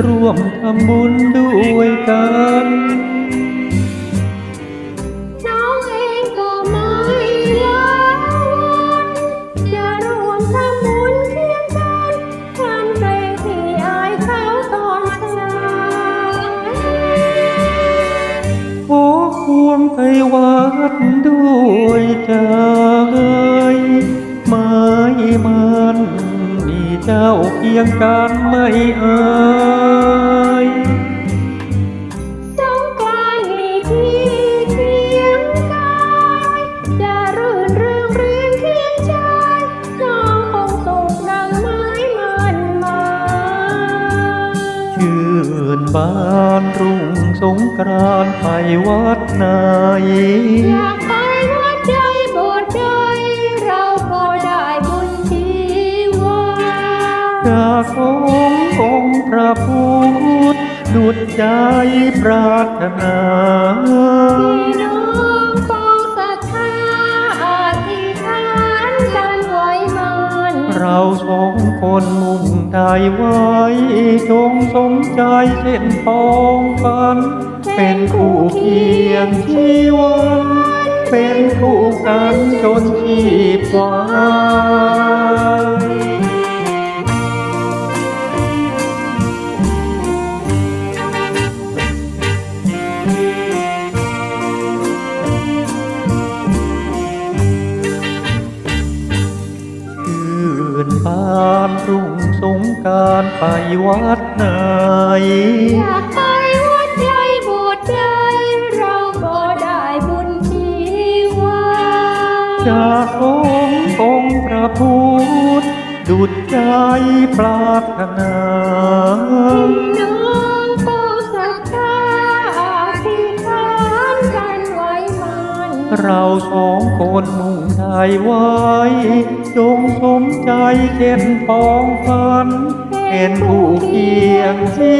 ำบุญด้วยกัน น้องเองก็ไม่ละวันจะรวมทำบุญเคียงกันวันเกรงที่อายเขาตอนเช้าขอควงไปวัดด้วยใจ เจ้าเพียงกันไม่อายสงกรานต์มีที่เคียงกายจะรื่นเรืองเรียงเคียงใจน้องคงสุขดังไม้มันมาชื่นบานรุ่งสงกรานต์ไปวัดไหน จากองค์องค์พระพุทธดุจใจปรารถนาพี่น้องปองศรัทธาอธิษฐานกันไว้มันเราสองคนมุ่งใจไว้จงสมใจเช่นปองฝัน เป็นคู่เคียงชีวันเป็นคู่กันจนชีพวาย นบานรุ่งสงกรารไปวัดไหน อยากไปวัดใจโบสถ์ใดเราก็ได้บุญชีวาจากองค์องค์พระพุทธดุจใจปรารถนาพี่น้อง เราสองคนมุ่งใจไว้ จงสมใจเข็นปองฝันเป็นผู้เคียงที